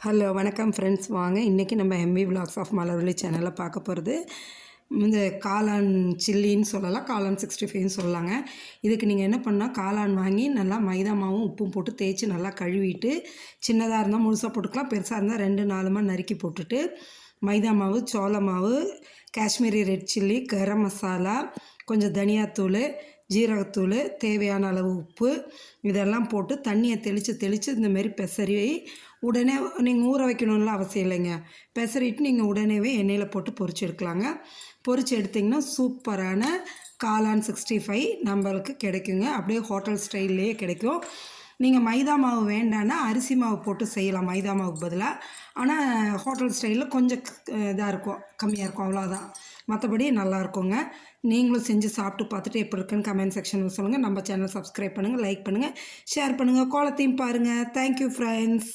Hello வணக்கம் friends வாங்க இன்றைக்கி நம்ம எம்வி விலாக்ஸ் ஆஃப் மலர்வழி சேனலில் பார்க்க போகிறது இந்த காளான் சில்லின்னு சொல்லலாம் காளான் சிக்ஸ்டி ஃபைவ்னு சொல்லலாங்க. இதுக்கு நீங்கள் என்ன பண்ணால் காளான் வாங்கி நல்லா மைதா மாவும் உப்பும் போட்டு தேய்ச்சி நல்லா கழுவிட்டு சின்னதாக இருந்தால் முழுசாக போட்டுக்கலாம் பெருசாக இருந்தால் ரெண்டு நாலுமா நறுக்கி போட்டுட்டு மைதா மாவு சோள மாவு காஷ்மீரி ரெட் சில்லி கரம் மசாலா கொஞ்சம் தனியாத்தூள் ஜீரகத்தூள் தேவையான அளவு உப்பு இதெல்லாம் போட்டு தண்ணியை தெளித்து தெளித்து இந்தமாரி பெசரி உடனே நீங்கள் ஊற வைக்கணும்லாம் அவசியம் இல்லைங்க. பெசரிட்டு நீங்கள் உடனேவே எண்ணெயில் போட்டு பொரிச்சு எடுக்கலாங்க. பொரிச்சு எடுத்திங்கன்னா சூப்பரான காளான் சிக்ஸ்டி ஃபைவ் நம்மளுக்கு கிடைக்குங்க. அப்படியே ஹோட்டல் ஸ்டைல்லையே கிடைக்கும். நீங்கள் மைதா மாவு வேண்டான்னா அரிசி மாவு போட்டு செய்யலாம் மைதா மாவுக்கு பதிலாக ஆனால் ஹோட்டல் ஸ்டைலில் கொஞ்சம் இதாக இருக்கும் கம்மியாக இருக்கும் அவ்வளோதான் மற்றபடி நல்லா இருக்குங்க. நீங்களும் செஞ்சு சாப்பிட்டு பார்த்துட்டு எப்படி இருக்குன்னு கமெண்ட் செக்ஷனில் சொல்லுங்கள் நம்ம சேனல் சப்ஸ்கிரைப் பண்ணுங்கள் லைக் பண்ணுங்கள் ஷேர் பண்ணுங்கள் கோலத்தையும் பாருங்கள் தேங்க்யூ ஃப்ரெண்ட்ஸ்